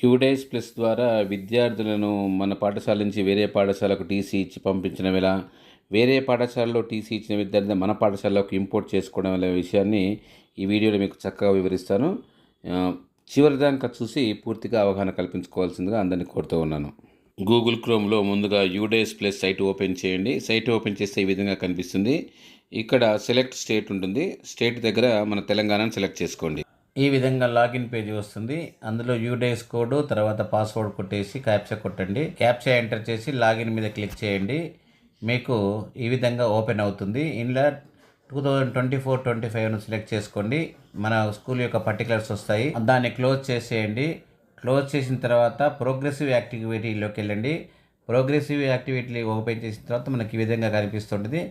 UDISE plus ద్వారా విద్యార్థులను మన పాఠశాల నుంచి వేరే పాఠశాలకు టీసీ ఇచ్చి పంపించడం ఎలా వేరే పాఠశాలలో టీసీ ఇచ్చిన విద్యార్థిని మన పాఠశాలలోకి ఇంపోర్ట్ చేసుకోవడం అనే విషయాన్ని ఈ వీడియోలో మీకు చక్కగా వివరిస్తాను. చివరి దాకా చూసి పూర్తిగా అవగాహన కల్పించుకోవాల్సిందిగా అందరినీ కోరుతూ ఉన్నాను. గూగుల్ క్రోమ్లో ముందుగా యూడేస్ ప్లస్ సైట్ ఓపెన్ చేయండి. సైట్ ఓపెన్ చేస్తే ఈ విధంగా కనిపిస్తుంది. ఇక్కడ సెలెక్ట్ స్టేట్ ఉంటుంది. స్టేట్ దగ్గర మన తెలంగాణను సెలెక్ట్ చేసుకోండి. ఈ విధంగా లాగిన్ పేజీ వస్తుంది. అందులో యూడేస్ కోడ్ తర్వాత పాస్వర్డ్ కొట్టేసి క్యాప్చా కొట్టండి. క్యాప్చా ఎంటర్ చేసి లాగిన్ మీద క్లిక్ చేయండి. మీకు ఈ విధంగా ఓపెన్ అవుతుంది. ఇందులో two thousand twenty four twenty ఫైవ్ను select చేసుకోండి. మన స్కూల్ యొక్క పర్టికులర్స్ వస్తాయి. దాన్ని క్లోజ్ చేసేయండి. క్లోజ్ చేసిన తర్వాత ప్రోగ్రెసివ్ యాక్టివిటీలోకి వెళ్ళండి. ప్రోగ్రెసివ్ యాక్టివిటీ ఓపెన్ చేసిన తర్వాత మనకి ఈ విధంగా కనిపిస్తుంటుంది.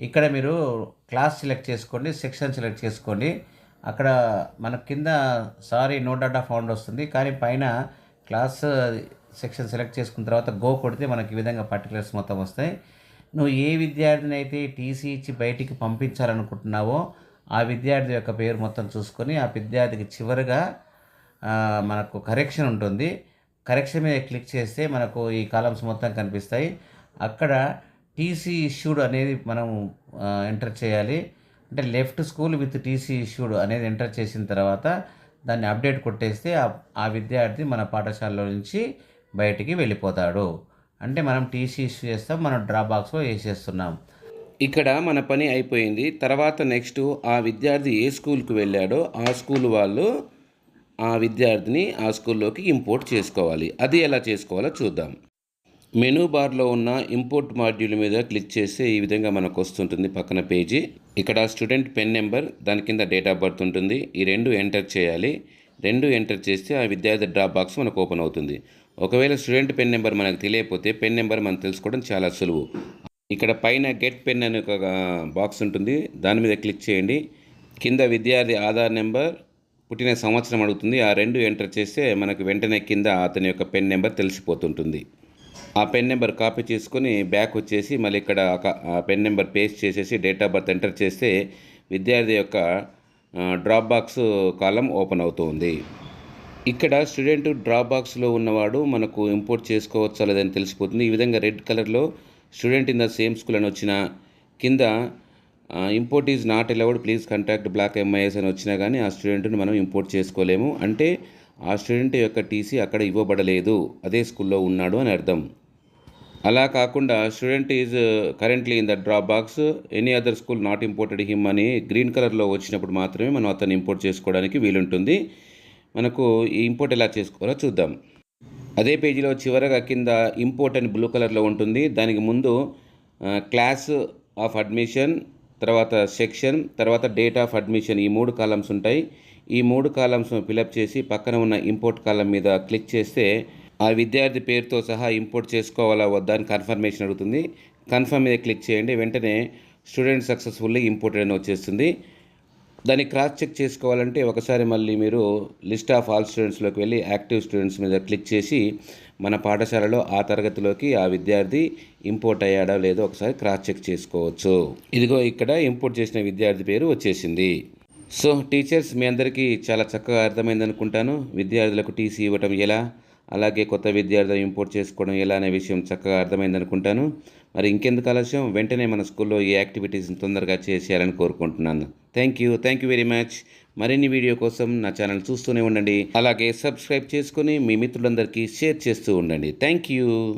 ఇక్కడ మీరు క్లాస్ సెలెక్ట్ చేసుకోండి సెక్షన్ సెలెక్ట్ చేసుకోండి. అక్కడ మన కింద సారీ నో డాటా ఫౌండ్ వస్తుంది. కానీ పైన క్లాస్ సెక్షన్ సెలెక్ట్ చేసుకున్న తర్వాత గో కొడితే మనకి ఈ విధంగా పర్టికులర్స్ మొత్తం వస్తాయి. నువ్వు ఏ విద్యార్థిని అయితే టీసీ ఇచ్చి బయటికి పంపించాలనుకుంటున్నావో ఆ విద్యార్థి యొక్క పేరు మొత్తం చూసుకొని ఆ విద్యార్థికి చివరిగా మనకు కరెక్షన్ ఉంటుంది. కరెక్షన్ మీద క్లిక్ చేస్తే మనకు ఈ కాలమ్స్ మొత్తం కనిపిస్తాయి. అక్కడ టీసీ ఇష్యూడ్ అనేది మనం ఎంటర్ చేయాలి. అంటే left school with TC issued అనేది ఎంటర్ చేసిన తర్వాత దాన్ని అప్డేట్ కొట్టేస్తే ఆ- విద్యార్థి మన పాఠశాలలో నుంచి బయటికి వెళ్ళిపోతాడు. అంటే మనం టీసీ ఇష్యూ చేస్తాం మనం డ్రా బాక్స్లో వేసేస్తున్నాం. ఇక్కడ మన పని అయిపోయింది. తర్వాత నెక్స్ట్ ఆ విద్యార్థి ఏ స్కూల్కి వెళ్ళాడో ఆ స్కూల్ వాళ్ళు ఆ విద్యార్థిని ఆ స్కూల్లోకి ఇంపోర్ట్ చేసుకోవాలి. అది ఎలా చేసుకోవాలో చూద్దాం. మెనూ బార్లో ఉన్న ఇంపోర్ట్ మాడ్యూల్ మీద క్లిక్ చేస్తే ఈ విధంగా మనకు వస్తుంటుంది పక్కన పేజీ. ఇక్కడ స్టూడెంట్ పెన్ నెంబర్ దాని కింద డేట్ ఆఫ్ బర్త్ ఉంటుంది. ఈ రెండు ఎంటర్ చేయాలి. రెండు ఎంటర్ చేస్తే ఆ విద్యార్థి డ్రాప్ బాక్స్ మనకు ఓపెన్ అవుతుంది. ఒకవేళ స్టూడెంట్ పెన్ నెంబర్ మనకు తెలియకపోతే పెన్ నెంబర్ మనం తెలుసుకోవడం చాలా సులువు. ఇక్కడ పైన గెట్ పెన్ అనే ఒక బాక్స్ ఉంటుంది. దాని మీద క్లిక్ చేయండి. కింద విద్యార్థి ఆధార్ నెంబర్ పుట్టిన సంవత్సరం అడుగుతుంది. ఆ రెండు ఎంటర్ చేస్తే మనకు వెంటనే కింద అతని యొక్క పెన్ నెంబర్ తెలిసిపోతుంటుంది. ఆ పెన్ నెంబర్ కాపీ చేసుకొని బ్యాక్ వచ్చేసి మళ్ళీ ఇక్కడ ఒక- పెన్ నెంబర్ పేస్ట్ చేసేసి డేట్ ఆఫ్ బర్త్ ఎంటర్ చేస్తే విద్యార్థి యొక్క డ్రాప్ బాక్స్ కాలం ఓపెన్ అవుతుంది. ఇక్కడ స్టూడెంట్ డ్రాప్ బాక్స్లో ఉన్నవాడు మనకు ఇంపోర్ట్ చేసుకోవచ్చా లేదని తెలిసిపోతుంది. ఈ విధంగా రెడ్ కలర్లో student in the same school అని వచ్చిన కింద import is not allowed please contact block MIS అని వచ్చినా కానీ ఆ స్టూడెంట్ని మనం ఇంపోర్ట్ చేసుకోలేము. అంటే ఆ స్టూడెంట్ యొక్క టీసీ అక్కడ ఇవ్వబడలేదు. అదే స్కూల్లో ఉన్నాడు అని అర్థం. అలా కాకుండా student is currently in the drop box. Any other school not imported him అని గ్రీన్ కలర్లో వచ్చినప్పుడు మాత్రమే మనం అతన్ని ఇంపోర్ట్ చేసుకోవడానికి వీలుంటుంది. మనకు ఈ ఇంపోర్ట్ ఎలా చేసుకోవాలో చూద్దాం. అదే పేజీలో చివరగా కింద ఇంపోర్ట్ అని బ్లూ కలర్లో ఉంటుంది. దానికి ముందు క్లాస్ ఆఫ్ అడ్మిషన్ తర్వాత సెక్షన్ తర్వాత డేట్ ఆఫ్ అడ్మిషన్ ఈ మూడు కాలమ్స్ ఉంటాయి. ఈ మూడు కాలమ్స్ ఫిలప్ చేసి పక్కన ఉన్న ఇంపోర్ట్ కాలం మీద క్లిక్ చేస్తే ఆ విద్యార్థి పేరుతో సహా ఇంపోర్ట్ చేసుకోవాలా వద్దా అని కన్ఫర్మేషన్ అడుగుతుంది. కన్ఫర్మ్ మీద క్లిక్ చేయండి. వెంటనే స్టూడెంట్ సక్సెస్ఫుల్లీ ఇంపోర్టెడ్ అని వచ్చేస్తుంది. దాన్ని క్రాస్ చెక్ చేసుకోవాలంటే ఒకసారి మళ్ళీ మీరు లిస్ట్ ఆఫ్ ఆల్ స్టూడెంట్స్లోకి వెళ్ళి యాక్టివ్ స్టూడెంట్స్ మీద క్లిక్ చేసి మన పాఠశాలలో ఆ తరగతిలోకి ఆ విద్యార్థి ఇంపోర్ట్ అయ్యాడా లేదో ఒకసారి క్రాస్ చెక్ చేసుకోవచ్చు. ఇదిగో ఇక్కడ ఇంపోర్ట్ చేసిన విద్యార్థి పేరు వచ్చేసింది. సో టీచర్స్ మీ అందరికీ చాలా చక్కగా అర్థమైంది అనుకుంటాను విద్యార్థులకు టీసీ ఇవ్వటం ఎలా? అలాగే కొత్త విద్యార్థులు ఇంపోర్ట్ చేసుకోవడం ఎలా అనే విషయం చక్కగా అర్థమైందనుకుంటాను. మరి ఇంకెందుకు ఆలస్యం? వెంటనే మన స్కూల్లో ఈ యాక్టివిటీస్ని తొందరగా చేసేయాలని కోరుకుంటున్నాను. Thank you. Thank you very much. మరిన్ని వీడియో కోసం నా ఛానల్ చూస్తూనే ఉండండి. అలాగే సబ్స్క్రైబ్ చేసుకొని మీ మిత్రులందరికీ షేర్ చేస్తూ ఉండండి. Thank you.